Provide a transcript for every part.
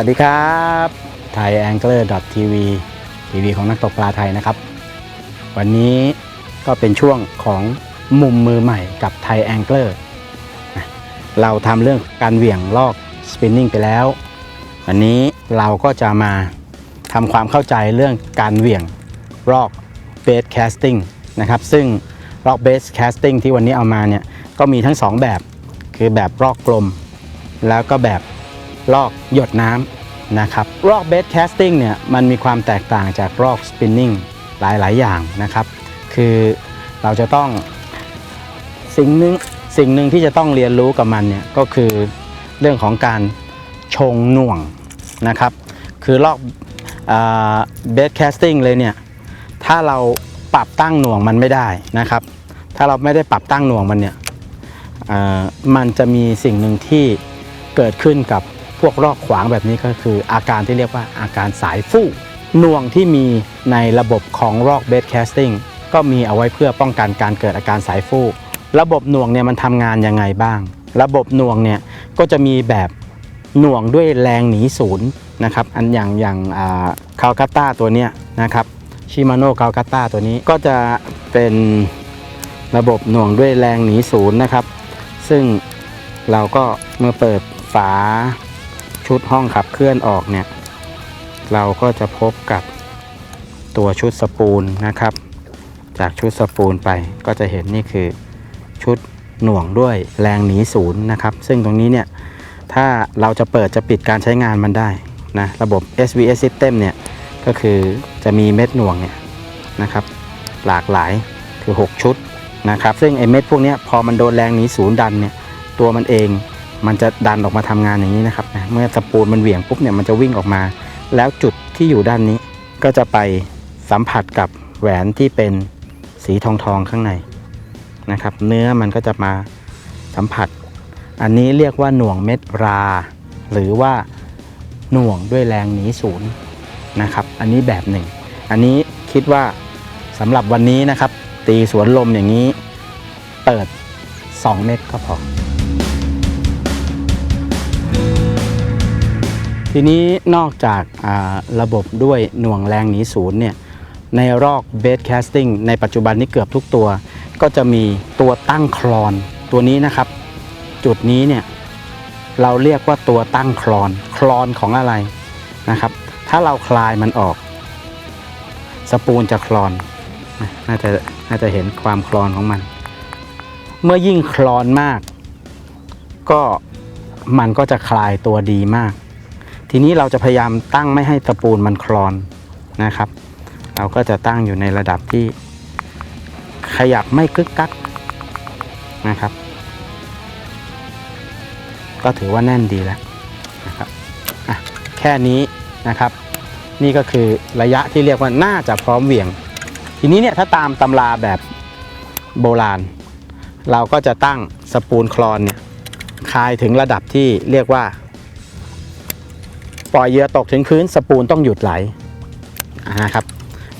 สวัสดีครับไทยแองเกิลทีวีทีวีของนักตกปลาไทยนะครับ วันนี้ก็เป็นช่วงของมุมมือใหม่กับไทยแองเกิลเราทำเรื่องการเหวี่ยงลอกสปินนิ่งไปแล้ว วันนี้เราก็จะมาทำความเข้าใจเรื่องการเหวี่ยงลอกเบสแคสติ้งนะครับ ซึ่งลอกเบสแคสติ้งที่วันนี้เอามาเนี่ยก็มีทั้งสองแบบ คือแบบลอกกลม แล้วก็แบบ ลอกหยดน้ำนะครับลอกเบสแคสติ้งเนี่ยมันมีความแตกต่างจากลอกสปินนิ่งหลาย ๆ อย่างนะครับ คือเราจะต้องสิ่งหนึ่งสิ่งหนึ่งที่จะต้องเรียนรู้กับมันเนี่ยก็คือเรื่องของการชงหน่วงนะครับ คือลอกเบสแคสติ้งเลยเนี่ยถ้าเราปรับตั้งหน่วงมันไม่ได้นะครับ ถ้าเราไม่ได้ปรับตั้งหน่วงมันเนี่ยมันจะมีสิ่งหนึ่งที่เกิดขึ้นกับ พวกรอกขวางแบบนี้ก็คืออาการที่เรียกว่าอาการสายฟู่หน่วงที่มีในระบบของรอกเบสแคสติ้งก็มีเอาไว้เพื่อป้องกันการเกิดอาการสายฟู่ระบบหน่วงเนี่ยมันทำงานยังไงบ้าง ระบบหน่วงเนี่ยก็จะมีแบบหน่วงด้วยแรงหนีศูนย์นะครับอันอย่างอย่างคาลคัตตาตัวเนี้ยนะครับชิมาโน่คาลคัตตาตัวนี้ก็จะเป็นระบบหน่วงด้วยแรงหนีศูนย์นะครับ ซึ่งเราก็เมื่อเปิดฝา ชุดห้องขับเคลื่อนออกเนี่ย เราก็จะพบกับตัวชุดสปูลนะครับ จากชุดสปูลไปก็จะเห็นนี่คือชุดหน่วงด้วยแรงหนีศูนย์นะครับ ซึ่งตรงนี้เนี่ย ถ้าเราจะเปิดจะปิดการใช้งานมันได้นะระบบ SVS System เนี่ย ก็คือจะมีเม็ดหน่วงเนี่ยนะครับ หลากหลายคือ 6 ชุดนะครับ ซึ่งไอเม็ดพวกนี้พอมันโดนแรงหนีศูนย์ดันเนี่ย ตัวมันเอง มันจะดันออกมาทำงานอย่างนี้นะครับนะเมื่อสปูลมันเหวี่ยงปุ๊บเนี่ยมันจะวิ่งออกมา แล้วจุดที่อยู่ด้านนี้ ก็จะไปสัมผัสกับแหวนที่เป็นสีทองทองข้างในนะครับ เนื้อมันก็จะมาสัมผัส อันนี้เรียกว่าหน่วงเม็ดรา หรือว่าหน่วงด้วยแรงหนีศูนย์นะครับ อันนี้แบบหนึ่ง อันนี้คิดว่าสำหรับวันนี้นะครับ ตีสวนลมอย่างนี้เปิด 2 เม็ดก็พอ ทีนี้นอกจาการะบบด้วยหน่วงแรงหนีศูนย์เนี่ยในรอกเบสแคสติ้งในปัจจุบันนี้เกือบทุกตัว ก็จะมีตัวตั้งคลอนตัวนี้นะครับ จุดนี้เนี่ยเราเรียกว่าตัวตั้งคลอนคลอนของอะไรนะครับ ถ้าเราคลายมันออก สปูลจะคลอนน่าจะน่าจะเห็นความคลอนของมัน เมื่อยิ่งคลอนมาก ก็มันก็จะคลายตัวดีมาก ทีนี้เราจะพยายามตั้งไม่ให้ตะปูนมันคลอนนะครับ เราก็จะตั้งอยู่ในระดับที่ขยับไม่กึกกักนะครับ ก็ถือว่าแน่นดีแล้วนะครับแค่นี้นะครับ นี่ก็คือระยะที่เรียกว่าน่าจะพร้อมเหวี่ยง ทีนี้เนี่ยถ้าตามตำราแบบโบราณ เราก็จะตั้งสปูลคลอนเนี่ยคลายถึงระดับที่เรียกว่า ปล่อยเหยื่อตกถึงพื้นสปูลต้องหยุดไหลอ่านะครับ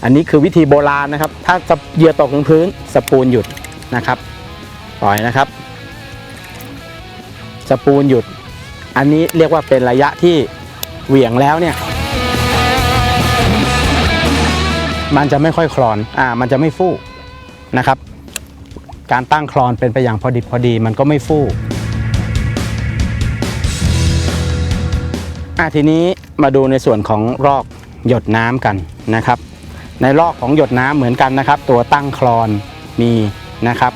อันนี้คือวิธีโบราณนะครับ ถ้าเหยื่อตกถึงพื้นสปูลหยุดนะครับ ปล่อยนะครับ สปูลหยุด อันนี้เรียกว่าเป็นระยะที่เหวี่ยงแล้วเนี่ย มันจะไม่ค่อยคลอน อ่า มันจะไม่ฟู่นะครับ การตั้งคลอนเป็นไปอย่างพอดิบพอดี มันก็ไม่ฟู่ อะทีนี้มาดูในส่วนของรอกหยดน้ำกันนะครับ ในรอกของหยดน้ำเหมือนกันนะครับ ตัวตั้งคลอนมีนะครับ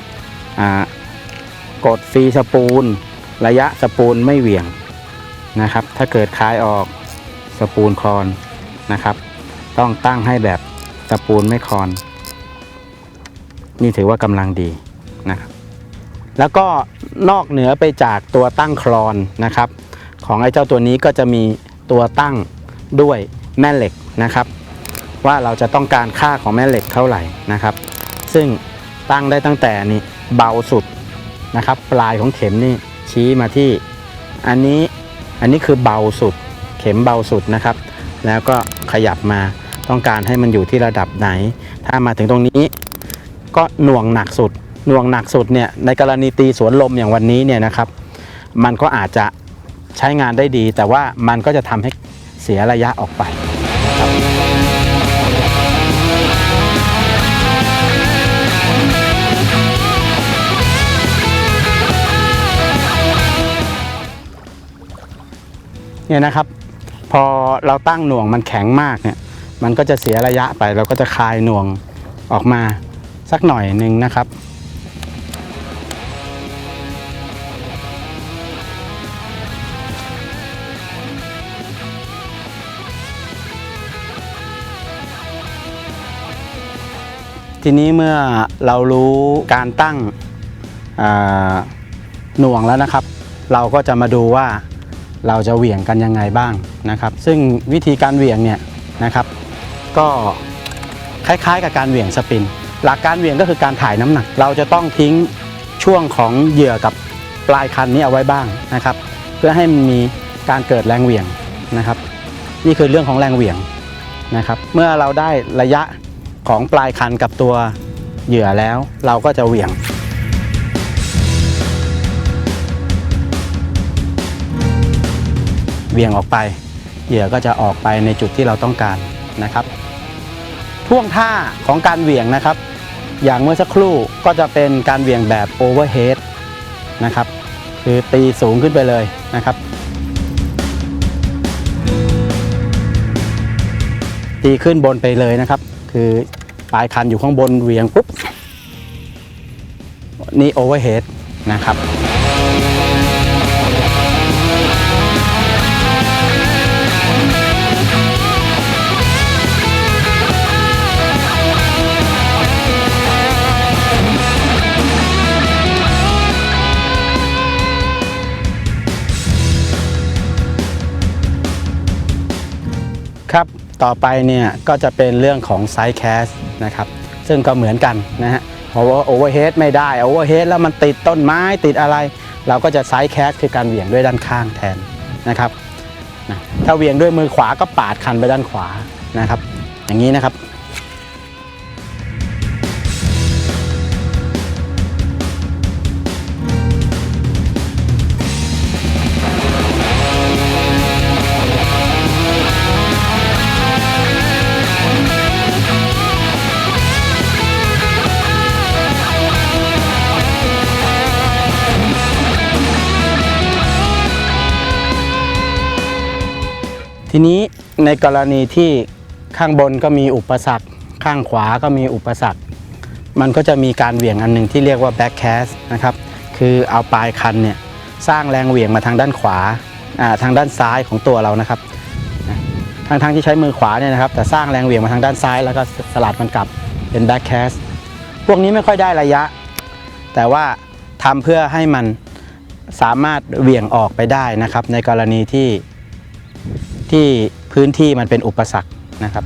อ่ากดฟรีสปูล ระยะสปูลไม่เหวี่ยงนะครับ ถ้าเกิดคลายออกสปูลคลอนนะครับ ต้องตั้งให้แบบสปูลไม่คลอน นี่ถือว่ากำลังดีนะครับแล้วก็นอกเหนือไปจากตัวตั้งคลอนนะครับ ของไอ้เจ้าตัวนี้ก็จะมีตัวตั้งด้วยแม่เหล็กนะครับ ว่าเราจะต้องการค่าของแม่เหล็กเท่าไหร่นะครับ ซึ่งตั้งได้ตั้งแต่นี่เบาสุดนะครับปลายของเข็มนี่ชี้มาที่ อันนี้อันนี้คือเบาสุด เข็มเบาสุดนะครับ แล้วก็ขยับมาต้องการให้มันอยู่ที่ระดับไหน ถ้ามาถึงตรงนี้ ก็หน่วงหนักสุด หน่วงหนักสุดเนี่ยในกรณีตีสวนลมอย่างวันนี้เนี่ยนะครับ มันก็อาจจะ ใช้งานได้ดี แต่ว่ามันก็จะทำให้เสียระยะออกไปครับเนี่ยนะครับ พอเราตั้งหน่วงมันแข็งมากเนี่ยมันก็จะเสียระยะไป เราก็จะคลายหน่วงออกมาสักหน่อยหนึ่งนะครับ ทีนี้เมื่อเรารู้การตั้งหน่วงแล้วนะครับ เราก็จะมาดูว่าเราจะเหวี่ยงกันยังไงบ้างนะครับ ซึ่งวิธีการเหวี่ยงเนี่ยนะครับ ก็คล้ายๆ กับการเหวี่ยงสปิน หลักการเหวี่ยงก็คือการถ่ายน้ำหนัก เราจะต้องทิ้งช่วงของเหยื่อกับปลายคันนี้เอาไว้บ้างนะครับ เพื่อให้มันมีการเกิดแรงเหวี่ยงนะครับ นี่คือเรื่องของแรงเหวี่ยงนะครับ เมื่อเราได้ระยะ ของปลายคันกับตัวเหยื่อแล้ว เราก็จะเหวี่ยงเหวี่ยงออกไป เหยื่อก็จะออกไปในจุดที่เราต้องการนะครับท่วงท่าของการเหวี่ยงนะครับ อย่างเมื่อสักครู่ก็จะเป็นการเหวี่ยงแบบโอเวอร์เฮดนะครับ คือตีสูงขึ้นไปเลยนะครับ ตีขึ้นบนไปเลยนะครับ คือปลายคันอยู่ข้างบนเวียงปุ๊บ นี่โอเวอร์เฮดนะครับครับ ต่อไปเนี่ยก็จะเป็นเรื่องของไซส์แคสนะครับซึ่งก็เหมือนกันนะฮะเพราะว่าโอเวอร์เฮดไม่ได้โอเวอร์เฮดแล้วมันติดต้นไม้ติดอะไร เราก็จะไซส์แคสคือการเหวี่ยงด้วยด้านข้างแทนนะครับถ้าเหวี่ยงด้วยมือขวาก็ปาดคันไปด้านขวานะครับ อย่างนี้นะครับ ทีนี้ในกรณีที่ข้างบนก็มีอุปสรรค ข้างขวาก็มีอุปสรรค มันก็จะมีการเหวี่ยงอันหนึ่งที่เรียกว่า back cast นะครับคือเอาปลายคันเนี่ยสร้างแรงเหวี่ยงมาทางด้านขวาทางด้านซ้ายของตัวเรานะครับทั้งทงๆที่ใช้มือขวาเนี่ยนะครับ แต่สร้างแรงเหวี่ยงมาทางด้านซ้ายแล้วก็สลัดมันกลับเป็น back cast พวกนี้ไม่ค่อยได้ระยะ แต่ว่าทำเพื่อให้มันสามารถเหวี่ยงออกไปได้นะครับ ในกรณีที่ ที่พื้นที่มันเป็นอุปสรรคนะครับ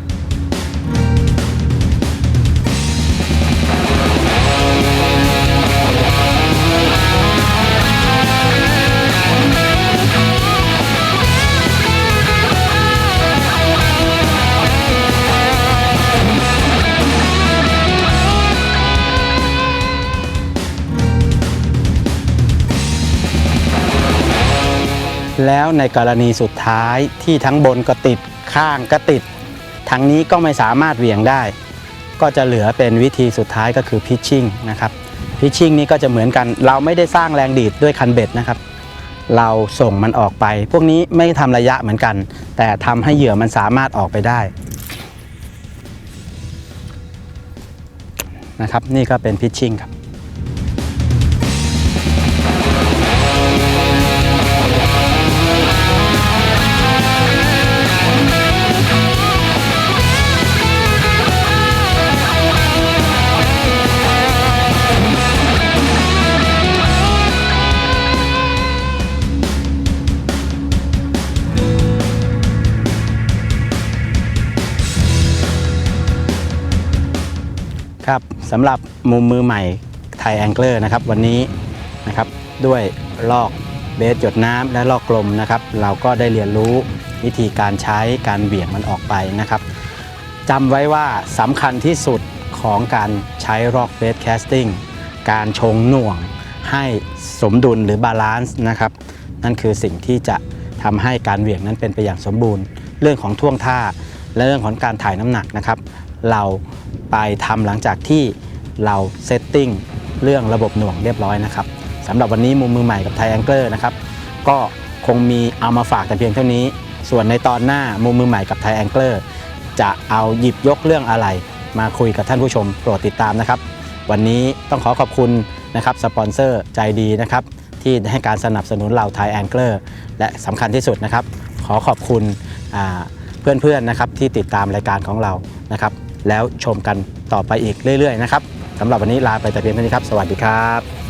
แล้วในกรณีสุดท้ายที่ทั้งบนก็ติดข้างก็ติดทางนี้ก็ไม่สามารถเหวี่ยงได้ ก็จะเหลือเป็นวิธีสุดท้ายก็คือพิชชิ่งนะครับพิชชิ่งนี้ก็จะเหมือนกัน เราไม่ได้สร้างแรงดีดด้วยคันเบ็ดนะครับ เราส่งมันออกไป พวกนี้ไม่ทำระยะเหมือนกัน แต่ทำให้เหยื่อมันสามารถออกไปได้นะครับ นี่ก็เป็นพิชชิ่งครับ ครับสำหรับมุมมือใหม่ไทยแองเกอร์นะครับวันนี้นะครับด้วยลอกเบสหยดน้ำและลอกกลมนะครับ เราก็ได้เรียนรู้วิธีการใช้การเบี่ยงมันออกไปนะครับจำไว้ว่าสำคัญที่สุดของการใช้ลอกเบสแคสติ้งการชงหน่วงให้สมดุลหรือบาลานซ์นะครับนั่นคือสิ่งที่จะทำให้การเหวี่ยงนั้นเป็นไปอย่างสมบูรณ์ เรื่องของท่วงท่าและเรื่องของการถ่ายน้ำหนักนะครับ เรา ไปทำหลังจากที่เราเซตติ้งเรื่องระบบหน่วงเรียบร้อยนะครับสำหรับวันนี้มุมมือใหม่กับไทแองเกอร์นะครับก็คงมีเอามาฝากแต่เพียงเท่านี้ ส่วนในตอนหน้ามุมมือใหม่กับไทแองเกอร์จะเอาหยิบยกเรื่องอะไร มาคุยกับท่านผู้ชมโปรดติดตามนะครับ วันนี้ต้องขอขอบคุณนะครับสปอนเซอร์ใจดีนะครับที่ให้การสนับสนุนเราไทแองเกอร์และสำคัญที่สุดนะครับ ขอขอบคุณอ่าเพื่อนๆนะครับที่ติดตามรายการของเรานะครับ แล้วชมกันต่อไปอีกเรื่อยๆนะครับสำหรับวันนี้ลาไปแต่เพียงเท่านี้ครับ สวัสดีครับ